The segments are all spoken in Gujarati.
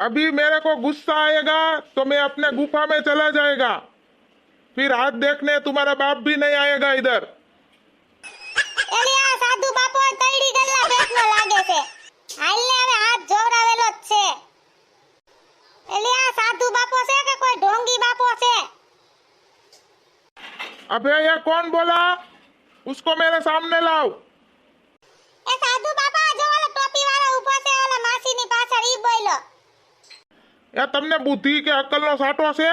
अभी मेरे को गुस्सा आएगा तो मैं अपने गुफा में चला जाएगा फिर हाथ देखने तुम्हारा बाप भी नहीं आएगा इधर એલી આ સાધુ બાપો તૈડી ગલ્લા પેટનો લાગે છે હાલને હવે હાથ જોવરાવેલો જ છે એલી આ સાધુ બાપો છે કે કોઈ ઢોંગી બાપો છે अबे ये कौन बोला उसको मेरे सामने लाओ એ તમને બુદ્ધિ કે અક્કલનો સાટો છે?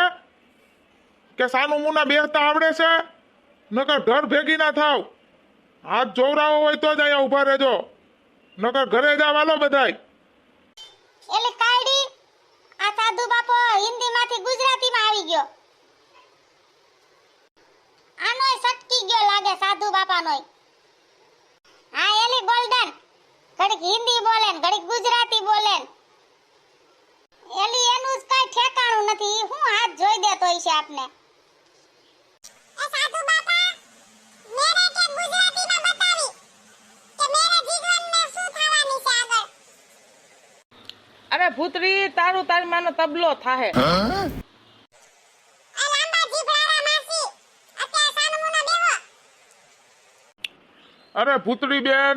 કે સાનું મુના બેસતા આવડે છે? નકર ઘર ભેગી ના થાવ. હાથ જોવરાવો હોય તો જ અહીંયા ઊભા રહેજો. નકર ઘરે જાવ હાલો બધાય. એટલે કાયડી, આ સાધુ બાપો હિન્દીમાંથી ગુજરાતીમાં આવી ગયો. આનોય સટકી ગયો લાગે સાધુ બાપાનોય. હા, એલી ગોલ્ડન ઘડીક હિન્દી બોલે ઘડીક ગુજરાતી બોલે ને એલી એનું જ કઈ ઠેકાણું નથી ઈ હું હાથ જોઈ દેતો હશે આપને એ સાધુ બાપા મેરે કે ગુજરાતીમાં બતાવી કે મેરે જીવનને શું થવાની છે આપને. અરે ભૂતરી તારું તારી માનો તબલો થાહે. અરે ભૂતળી બેન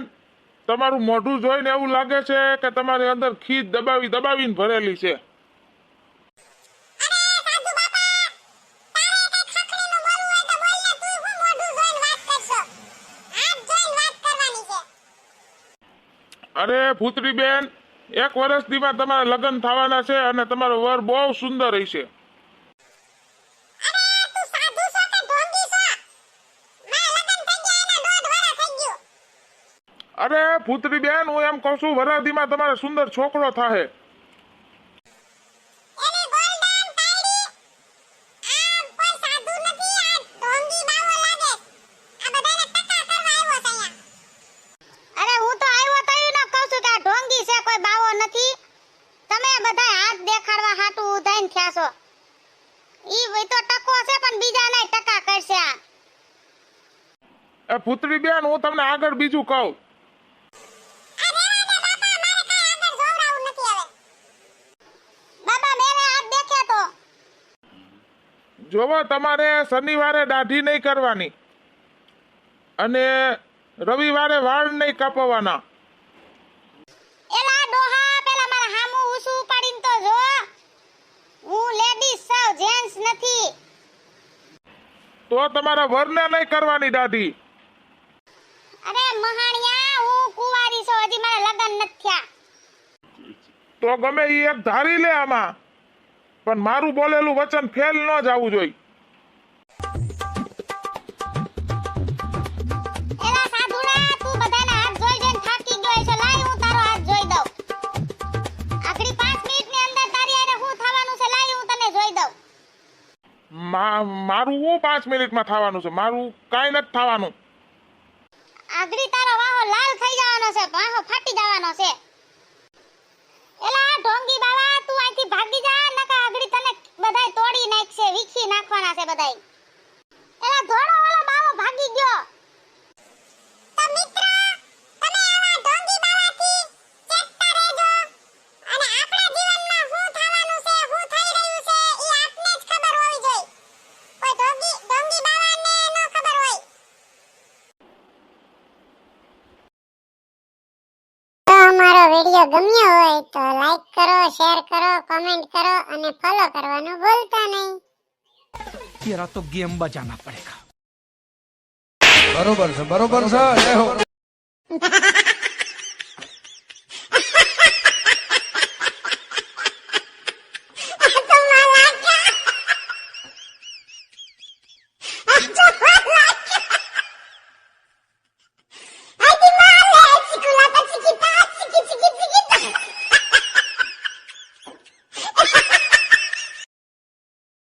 તમારું મોઢું જોઈને એવું લાગે છે કે તમારી અંદર ખીજ દબાવી દબાવીને ભરેલી છે અરે સાધુ બાપા તારે કઈ ખખડીનું બોલવું હોય તો બોલ ને તું હું મોઢું જોઈને વાત કરશો હાથ જોઈને વાત કરવાની છે અરે ભૂતળી બેન એક વર્ષ દીમાં તમારા લગ્ન થવાના છે અને તમારો વર બહુ સુંદર હશે. અરે ભૂતળી બેન હું એમ કહું છું વરાધીમાં તમારે સુંદર છોકરો થાહે એની ગોલ્ડન કાયડી આ કોઈ સાધુ નથી આ ઢોંગી બાવો લાગે આ બધાને ટકા કરવા આવ્યો છે અહીંયા અરે હું તો આવ્યો તયું ન કહું છું કે આ ઢોંગી છે કોઈ બાવો નથી તમે બધા હાથ દેખાડવા ઉધાઈને થયા છો? ઈ હોય તો ટકો છે પણ બીજા નહીં ટકા કરશે આ. એ પુત્રી બેન હું તમને આગળ બીજું કહું. જોવો તમારે શનિવારે દાઢી નહીં કરવાની. અને રવિવારે વાળ નહીં કાપવાના એલા ડોહા પેલા મારા હામું ઊસું ઉપાડીને તો જો હું લેડીઝ છું જેન્ટ્સ નથી તો તમારા વરને નહીં કરવાની દાઢી અરે મહાણિયા હું કુવારી છું હજી મારા લગ્ન નથી થયા. તો ગમે એ એક ધારી લે આમાં. પણ મારું બોલેલું વચન ફેલ ન જવું જોઈએ. મારું પાંચ મિનિટમાં થવાનું છે? મારું કાંઈ નથી થવાનું. આગળી તારો વાહો લાલ થઈ જવાનો છે. વાહો ફાટી જવાનો છે. એલા ઢોંગી બાવા, તું અહીંથી ભાગી જા નકા આગરી તને બધાય તોડી નાખશે, વીખી નાખવાના છે બધાય. એલા ધોળો વાળો બાવો ભાગી ગયો તો મિત્ર તમે આવા ઢોંગી બાવાથી ચેતતા રહેજો અને આપણા જીવનમાં શું થવાનું છે શું થઈ રહ્યું છે એ આપને જ ખબર હોવી જોઈએ કોઈ ઢોંગી ઢોંગી બાવાને ન ખબર હોય તો અમારો વીડિયો ગમ્યો હોય તો લાઈક કરો શેર કરો કમેન્ટ કરો અને ફોલો કરવાનું ભૂલતા નહીં. તેરા તો ગેમ બજાના પડેગા બરોબર છે બરોબર છે